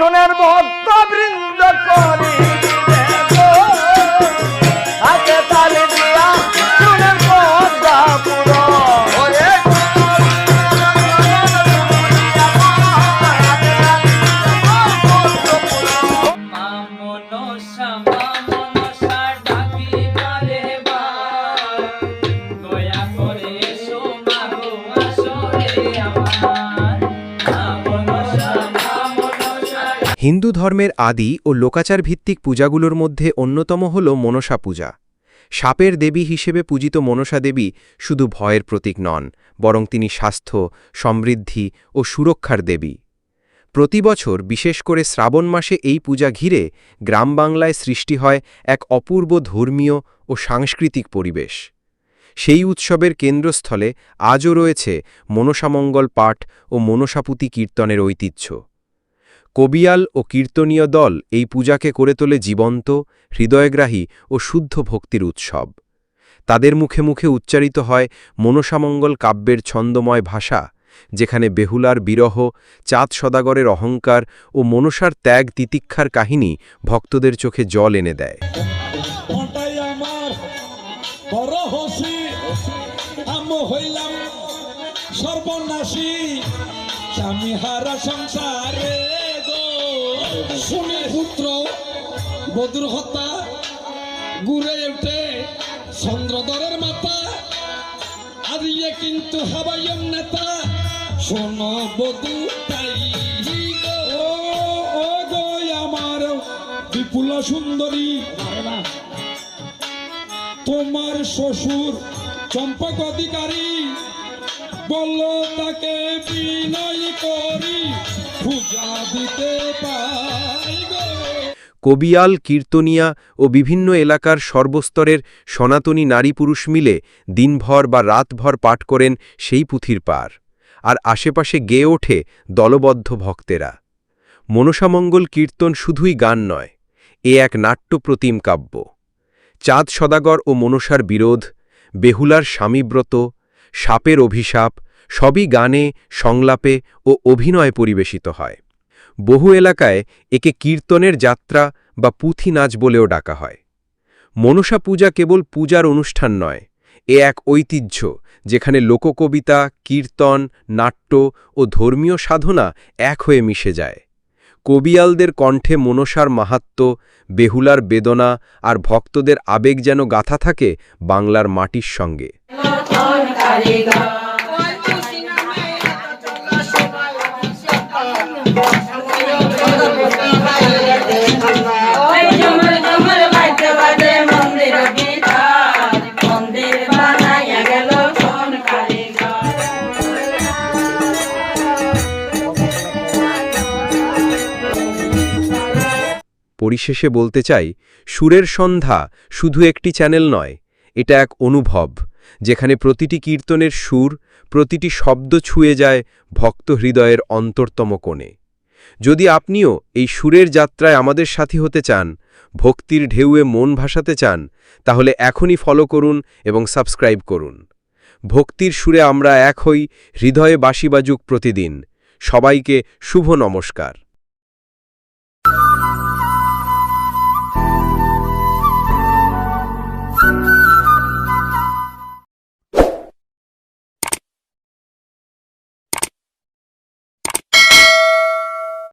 শোনেন ভক্ত হিন্দু ধর্মের আদি ও লোকাচার ভিত্তিক পূজাগুলোর মধ্যে অন্যতম হল মনসা পূজা। সাপের দেবী হিসেবে পূজিত মনসা দেবী শুধু ভয়ের প্রতীক নন, বরং তিনি স্বাস্থ্য, সমৃদ্ধি ও সুরক্ষার দেবী। প্রতি বছর, বিশেষ করে শ্রাবণ মাসে এই পূজা ঘিরে গ্রাম বাংলায় সৃষ্টি হয় এক অপূর্ব ধর্মীয় ও সাংস্কৃতিক পরিবেশ। সেই উৎসবের কেন্দ্রস্থলে আজও রয়েছে মনসামঙ্গল পাঠ ও মনসাপুতি কীর্তনের ঐতিহ্য। কবিয়াল ও কীর্তনীয় দল এই পূজাকে করে তোলে জীবন্ত, হৃদয়গ্রাহী ও শুদ্ধ ভক্তির উৎসব। তাদের মুখে মুখে উচ্চারিত হয় মনসামঙ্গল কাব্যের ছন্দময় ভাষা, যেখানে বেহুলার বিরহ, চাঁদ সদাগরের অহংকার ও মনসার ত্যাগ তিতিক্ষার কাহিনী ভক্তদের চোখে জল এনে দেয়। সর্বনাশী। স্বামী হারা সংসারে। গো শুনে পুত্র বদুর হত্যা, গুড়ে উঠে চন্দ্রদরের মাতা। ইয়ে কিন্তু হাবাইম নেতা। শোনো বধু, তাই আমার বিপুল সুন্দরী। তোমার শ্বশুর চম্পক অধিকারী। বলল তাকে বিনয় করি, পূজা দিতে গো কবিয়াল, কীর্তনিয়া ও বিভিন্ন এলাকার সর্বস্তরের সনাতনী নারী পুরুষ মিলে দিনভর বা রাতভর পাঠ করেন সেই পুঁথির পার। আর আশেপাশে গেয়ে ওঠে দলবদ্ধ ভক্তেরা। মনসামঙ্গল কীর্তন শুধুই গান নয়, এ এক নাট্যপ্রতিম কাব্য। চাঁদ সদাগর ও মনসার বিরোধ, বেহুলার স্বামীব্রত, সাপের অভিশাপ সবই গানে, সংলাপে ও অভিনয়ে পরিবেশিত হয়। বহু এলাকায় একে কীর্তনের যাত্রা বা পুঁথি নাচ বলেও ডাকা হয়। মনসা পূজা কেবল পূজার অনুষ্ঠান নয়, এ এক ঐতিহ্য, যেখানে লোককবিতা, কীর্তন, নাট্য ও ধর্মীয় সাধনা এক হয়ে মিশে যায়। কবিয়ালদের কণ্ঠে মনসার মাহাত্ম্য বেহুলার বেদনা আর ভক্তদের আবেগ যেন গাথা থাকে বাংলার মাটির সঙ্গে। পরিশেষে বলতে চাই, সুরের সন্ধ্যা শুধু একটি চ্যানেল নয়, এটা এক অনুভব, যেখানে প্রতিটি কীর্তনের সুর, প্রতিটি শব্দ ছুঁয়ে যায় ভক্ত হৃদয়ের অন্তরতম কোণে। যদি আপনিও এই সুরের যাত্রায় আমাদের সাথী হতে চান, ভক্তির ঢেউয়ে মন ভাসাতে চান, তাহলে এখনই ফলো করুন এবং সাবস্ক্রাইব করুন। ভক্তির সুরে আমরা এক হই হৃদয়ে বাসি বাজুক প্রতিদিন। সবাইকে শুভ নমস্কার।